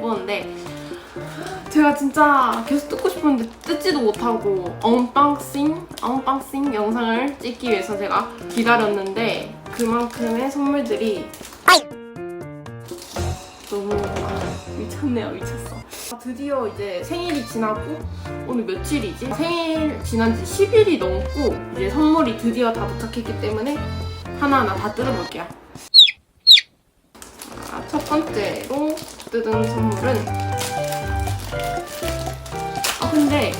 해보는데 제가 진짜 계속 뜯고 싶었는데 뜯지도 못하고 언박싱? 언박싱 영상을 찍기 위해서 제가 기다렸는데 그만큼의 선물들이 너무 아, 미쳤네요 미쳤어 아, 드디어 이제 생일이 지나고 오늘 며칠이지? 생일 지난 지 10일이 넘고 이제 선물이 드디어 다 도착했기 때문에 하나하나 다 뜯어볼게요 자, 첫 번째로 뜯은 선물은 아 근데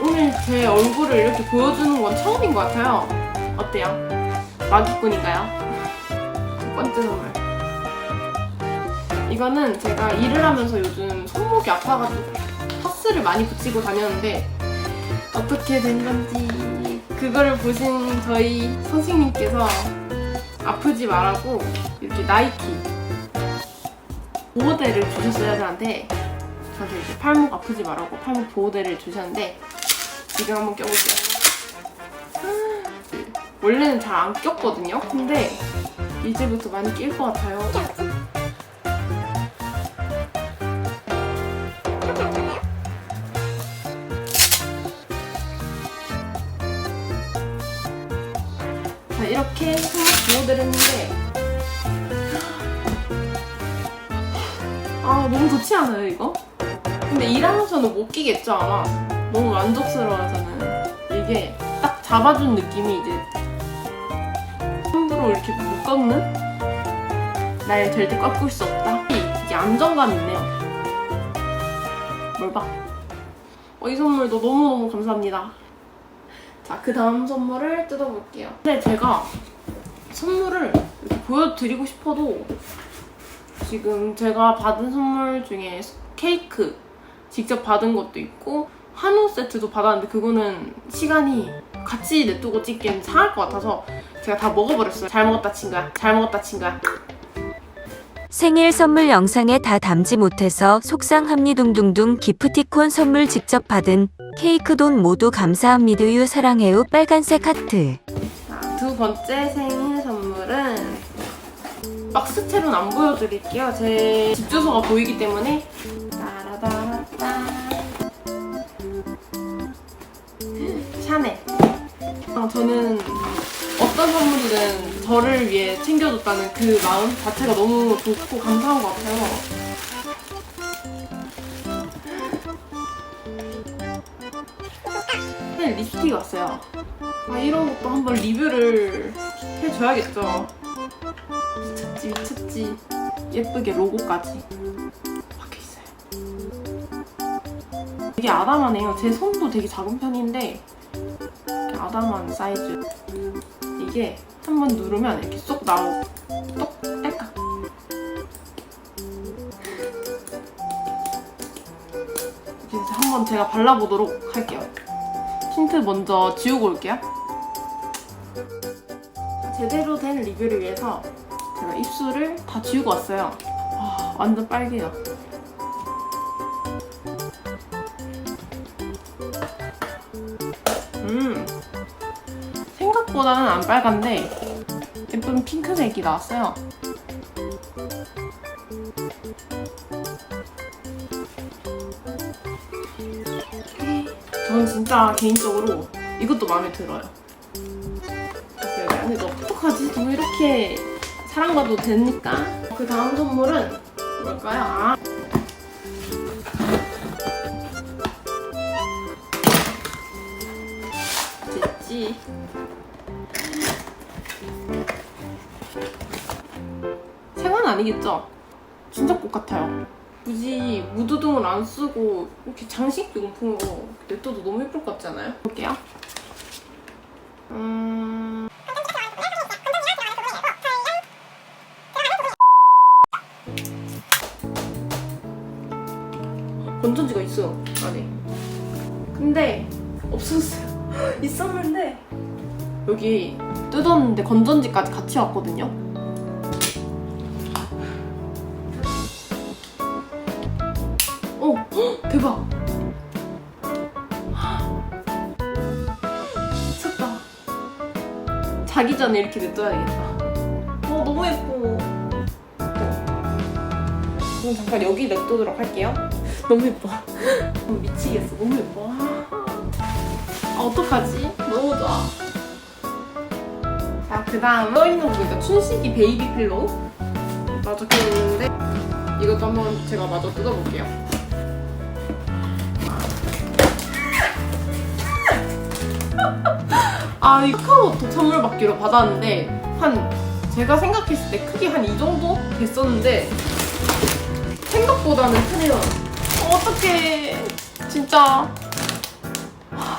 오늘 제 얼굴을 이렇게 보여주는 건 처음인 것 같아요 어때요? 마기꾼인가요? 첫 번째 선물 이거는 제가 일을 하면서 요즘 손목이 아파가지고 파스를 많이 붙이고 다녔는데 어떻게 된 건지 그거를 보신 저희 선생님께서 아프지 말라고 이렇게 나이키 보호대를 주셨어요 저한테 저한테 이렇게 팔목 아프지 말라고 팔목 보호대를 주셨는데 지금 한번 껴볼게요. 아, 원래는 잘 안 꼈거든요. 근데 이제부터 많이 낄 것 같아요. 자, 이렇게 손목 보호대를 했는데 좋지 않아요 이거? 근데 일하면서는 못 끼겠죠 아마 너무 만족스러워서는 이게 딱 잡아준 느낌이 이제 함부로 이렇게 못 꺾는? 날 절대 꺾을 수 없다 이게 안정감 있네요 뭘 봐? 어, 이 선물도 너무너무 감사합니다 자, 그 다음 선물을 뜯어볼게요. 근데 제가 선물을 이렇게 보여드리고 싶어도 지금 제가 받은 선물 중에 케이크 직접 받은 것도 있고 한우 세트도 받았는데 그거는 시간이 같이 냅두고 찍기엔 상할 것 같아서 제가 다 먹어버렸어요. 잘 먹었다 친구야. 잘 먹었다 친구야. 생일 선물 영상에 다 담지 못해서 속상합니둥둥둥 기프티콘 선물 직접 받은 케이크 돈 모두 감사합니드유 사랑해요 빨간색 하트 자, 두 번째 생일 박스채로는 안 보여드릴게요. 제 집 주소가 보이기 때문에 따라다라따 샤넬 아, 저는 어떤 선물이든 저를 위해 챙겨줬다는 그 마음 자체가 너무 좋고 감사한 것 같아요. 샤넬 립스틱이 왔어요. 아 이런 것도 한번 리뷰를 해줘야겠죠. 미쳤지 미쳤지. 예쁘게 로고까지 박혀 있어요. 되게 아담하네요. 제 손도 되게 작은 편인데 이렇게 아담한 사이즈. 이게 한번 누르면 이렇게 쏙 나오고 똑 딸깍. 그래서 한번 제가 발라보도록 할게요. 틴트 먼저 지우고 올게요. 제대로 된 리뷰를 위해서 제가 입술을 다 지우고 왔어요. 아, 완전 빨개요. 음, 생각보다는 안 빨간데 예쁜 핑크색이 나왔어요. 저는 진짜 개인적으로 이것도 마음에 들어요. 여기 안에 넣어 어떡하지? 너 이렇게 사랑받아도 되니까. 그 다음 선물은 뭘까요? 아. 됐지. 생화는 아니겠죠? 진짜 꽃 같아요. 굳이 무드등을 안 쓰고 이렇게 장식 용품으로 냅둬도 너무 예쁠 것 같지 않아요? 볼게요. 음... 건전지가 있어 안에. 근데 없었어요. 있었는데 여기 뜯었는데 건전지까지 같이 왔거든요. 어, 헉, 대박. 미쳤다. 자기 전에 이렇게 냅둬야겠다. 어, 너무 예뻐. 어. 좀 잠깐 여기 냅두도록 할게요. 너무 예뻐. 너무 미치겠어. 너무 예뻐. 아, 어떡하지? 너무 좋아. 자, 그 다음 써있는 거 보니까 춘식이 베이비 필로우? 나 적혀 있는데 이것도 한번 제가 마저 뜯어볼게요. 아, 이 카카오톡 선물 받기로 받았는데 한 제가 생각했을 때 크기 한 이 정도 됐었는데 생각보다는 크네요. 어, 어떡해. 진짜. 하,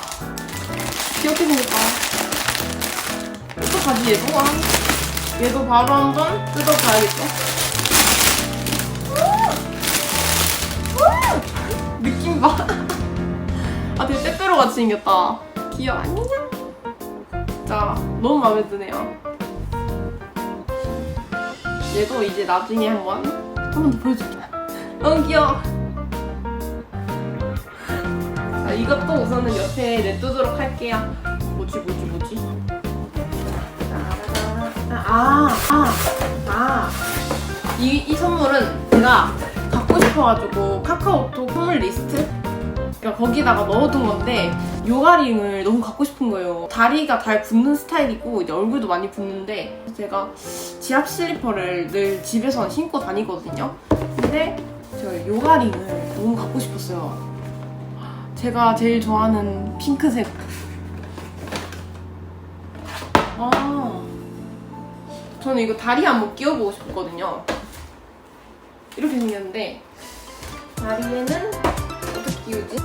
귀엽게 생겼다. 어떡하지, 얘도? 한, 얘도 바로 한번 뜯어봐야겠죠? 음! 느낌 봐. 아, 되게 빼빼로 같이 생겼다. 귀여워. 안녕. 자, 너무 마음에 드네요. 얘도 이제 나중에 한번 한 번 더 보여줄게. 너무 귀여워. 자, 이것도 우선은 옆에 냅두도록 할게요. 뭐지, 뭐지, 뭐지? 아, 아, 아. 이, 이 선물은 제가 갖고 싶어가지고 카카오톡 선물 리스트? 그러니까 거기다가 넣어둔 건데 요가링을 너무 갖고 싶은 거예요. 다리가 잘 붙는 스타일이고 이제 얼굴도 많이 붙는데 제가 지압 슬리퍼를 늘 집에서 신고 다니거든요. 근데 제가 요가링을 너무 갖고 싶었어요. 제가 제일 좋아하는 핑크색. 아, 저는 이거 다리 한번 끼워보고 싶거든요. 이렇게 생겼는데 다리에는 어떻게 끼우지?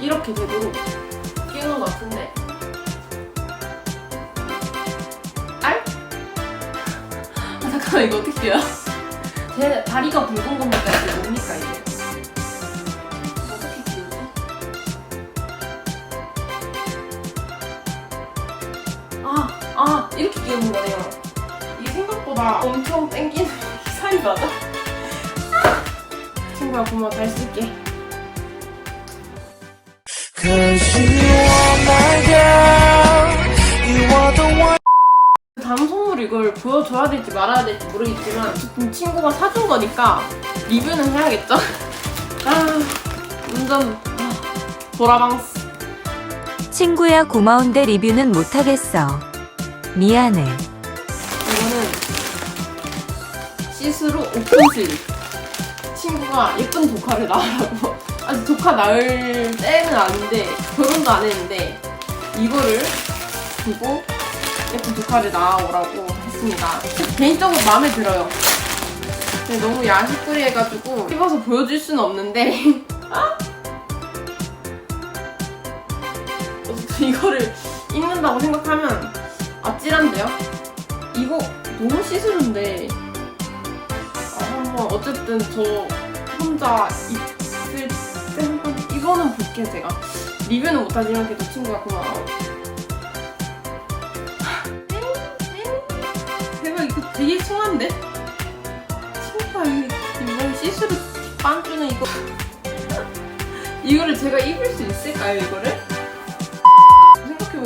이렇게 돼도 끼우는 것 같은데 알? 아, 잠깐만 이거 어떻게 끼워요? 제 다리가 굵은 겁니까 이게 뭡니까 이게? 이렇게 끼우는 거네요. 이게 생각보다 엄청 땡기는 살이 맞아? 친구야 고마워 잘 쓸게. 다음 선물 이걸 보여줘야 될지 말아야 될지 모르겠지만 어쨌든 친구가 사준 거니까 리뷰는 해야겠죠? 아 완전 아, 보라방스 친구야 고마운데 리뷰는 못하겠어. 미안해. 이거는 시스루 오픈슬 친구가 예쁜 조카를 낳으라고. 아직 조카 낳을 때는 아닌데 결혼도 안 했는데 이거를 주고 예쁜 조카를 낳아오라고 했습니다. 개인적으로 마음에 들어요. 근데 너무 야식거리 해가지고 입어서 보여줄 수는 없는데. 이거를 입는다고 생각하면 아찔한데요? 이거 너무 시스루인데 아, 한번 어쨌든 저 혼자 입을 때 한번 이거는 볼게 제가 리뷰는 못하지만 그래도 친구가 고마워 대박 이거 되게 청한데? 친구가 이- 이번 시스루 반주는 이거 이거를 제가 입을 수 있을까요 이거를?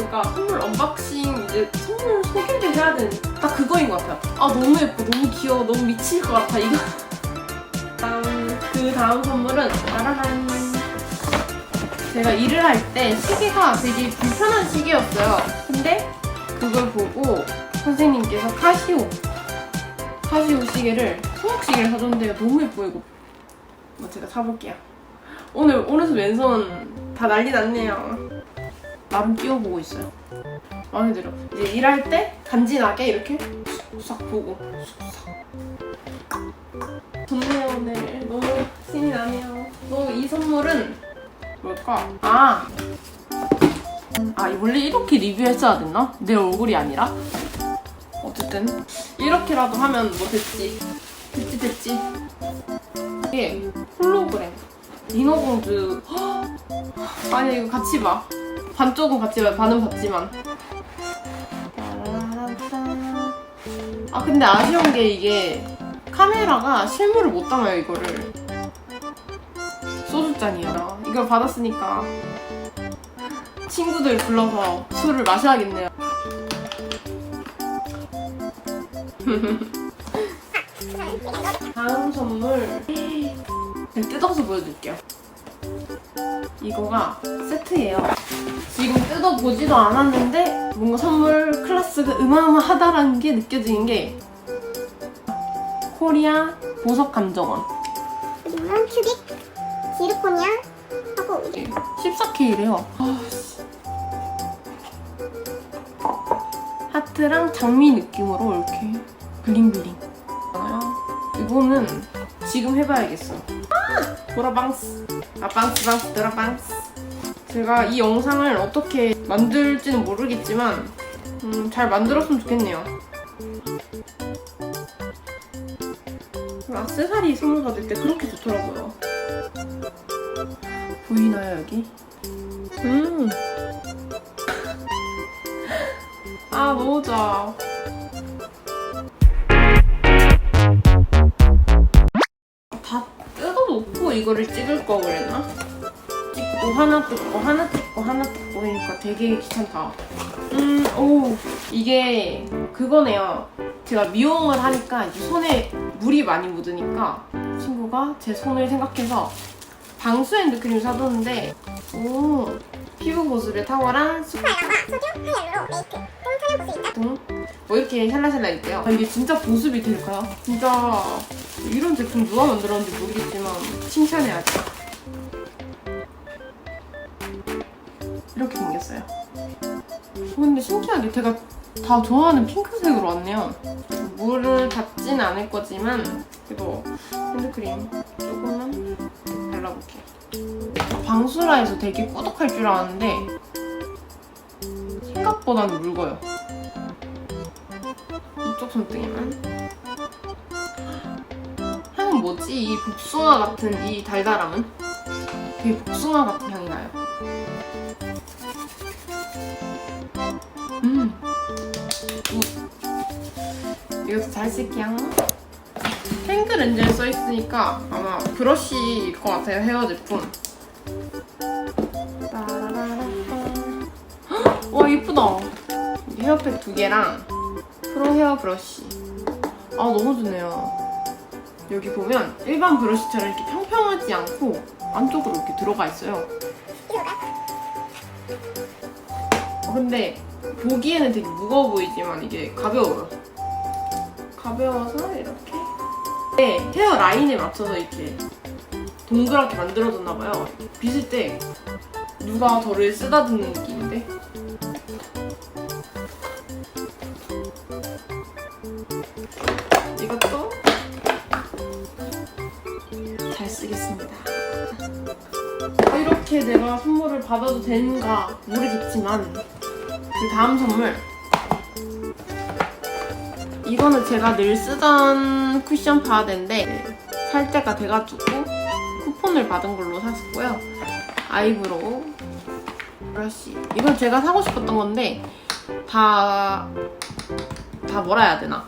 생각해보니까 선물 언박싱 이제 선물 소개를 해야 되는 딱 그거인 것 같아요. 아 너무 예뻐, 너무 귀여워, 너무 미칠 것 같아 이거. 다음 그 다음 선물은 짜라란. 제가 일을 할 때 시계가 되게 불편한 시계였어요. 근데 그걸 보고 선생님께서 카시오 카시오 시계를 소목 시계를 사줬는데요. 너무 예뻐 이거. 뭐 제가 사볼게요. 오늘 오른손 왼손 다 난리 났네요. 나름 끼워보고 있어요. 마음에 들어. 이제 일할 때 간지나게 이렇게 싹 보고 싹. 좋네요 오늘. 너무 신이 나네요. 또이 선물은 뭘까? 아. 아 원래 이렇게 리뷰했어야 됐나? 내 얼굴이 아니라? 어쨌든 이렇게라도 하면 뭐 됐지. 됐지 됐지. 이게 홀로그램. 인어공주. 아니 이거 같이 봐. 반쪽은 봐. 반은 봤지만. 아 근데 아쉬운 게 이게 카메라가 실물을 못 담아요 이거를. 소주잔이에요. 이걸 받았으니까 친구들 불러서 술을 마셔야겠네요. 다음 선물 제가 뜯어서 보여드릴게요. 이거가 세트예요. 지금 뜯어보지도 않았는데 뭔가 선물 클래스가 어마어마하다라는 게 느껴지는 게 코리아 보석 감정원 그리고 큐빅, 지르코니아 하고 14K래요. 아, 하트랑 장미 느낌으로 이렇게 블링블링. 아, 이거는 지금 해봐야겠어. 아! 도라방스. 아, 방스, 방스, 도라방스. 제가 이 영상을 어떻게 만들지는 모르겠지만, 음, 잘 만들었으면 좋겠네요. 악세사리 선물 받을 때 그렇게 좋더라고요. 보이나요, 여기? 음. 아, 너무 좋아. 이거를 찍을 거 그랬나? 찍고 하나 뜯고 하나 뜯고 하나 뜯고 하니까 되게 귀찮다. 음, 오, 이게 그거네요. 제가 미용을 하니까 이제 손에 물이 많이 묻으니까 친구가 제 손을 생각해서 방수 핸드크림 사줬는데 오 피부 보습에 탁월한 수 하얀과 소듐 하얀으로 메이크 홈 촬영 볼수 있다. 등, 뭐 이렇게 샬라샬라 있대요. 아, 이게 진짜 보습이 될까요? 진짜 이런 제품 누가 만들었는지 모르겠지만 칭찬해야죠. 이렇게 생겼어요. 어, 근데 신기하게 제가 다 좋아하는 핑크색으로 왔네요. 물을 닿진 않을 거지만 그래도 핸드크림 조금만 발라볼게요. 방수라 해서 되게 꾸덕할 줄 알았는데 생각보다는 묽어요. 이쪽 손등에만. 뭐지? 이 복숭아 같은 이 달달함은? 되게 복숭아 같은 향이 나요. 음. 굿. 이것도 잘 쓸게요. 탱글 렌즈를 써있으니까 아마 브러쉬일 것 같아요, 헤어 제품. 와. 이게 헤어팩 두 개랑 프로 헤어 브러쉬. 아 너무 좋네요. 여기 보면 일반 브러쉬처럼 이렇게 평평하지 않고 안쪽으로 이렇게 들어가 있어요. 어, 근데 보기에는 되게 무거워 보이지만 이게 가벼워요. 가벼워서 이렇게 네, 헤어 라인에 맞춰서 이렇게 동그랗게 만들어졌나 봐요. 빗을 때 누가 저를 쓰다듬는 느낌인데 이렇게 내가 선물을 받아도 되는가 모르겠지만 그 다음 선물 이거는 제가 늘 쓰던 쿠션 파데인데 살 때가 돼가지고 쿠폰을 받은 걸로 샀고요. 아이브로우 브러쉬 이건 제가 사고 싶었던 건데 다 다 뭐라 해야 되나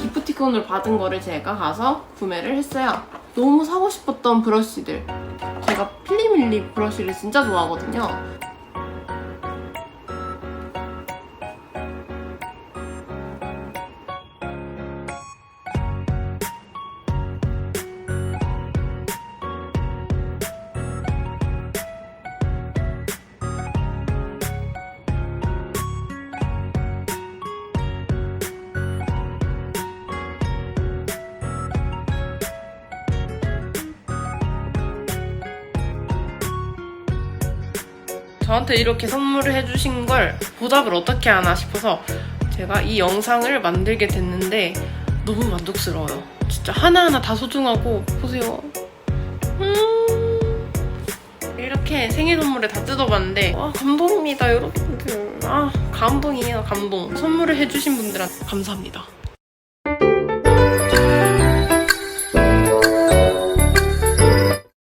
기프티콘을 받은 거를 제가 가서 구매를 했어요. 너무 사고 싶었던 브러쉬들. 제가 필리 밀리 브러쉬를 진짜 좋아하거든요. 저한테 이렇게 선물을 해주신 걸 보답을 어떻게 하나 싶어서 제가 이 영상을 만들게 됐는데 너무 만족스러워요. 진짜 하나하나 다 소중하고 보세요. 음 이렇게 생일 선물을 다 뜯어봤는데 와 감동입니다 여러분들. 아 감동이에요 감동. 선물을 해주신 분들한테 감사합니다.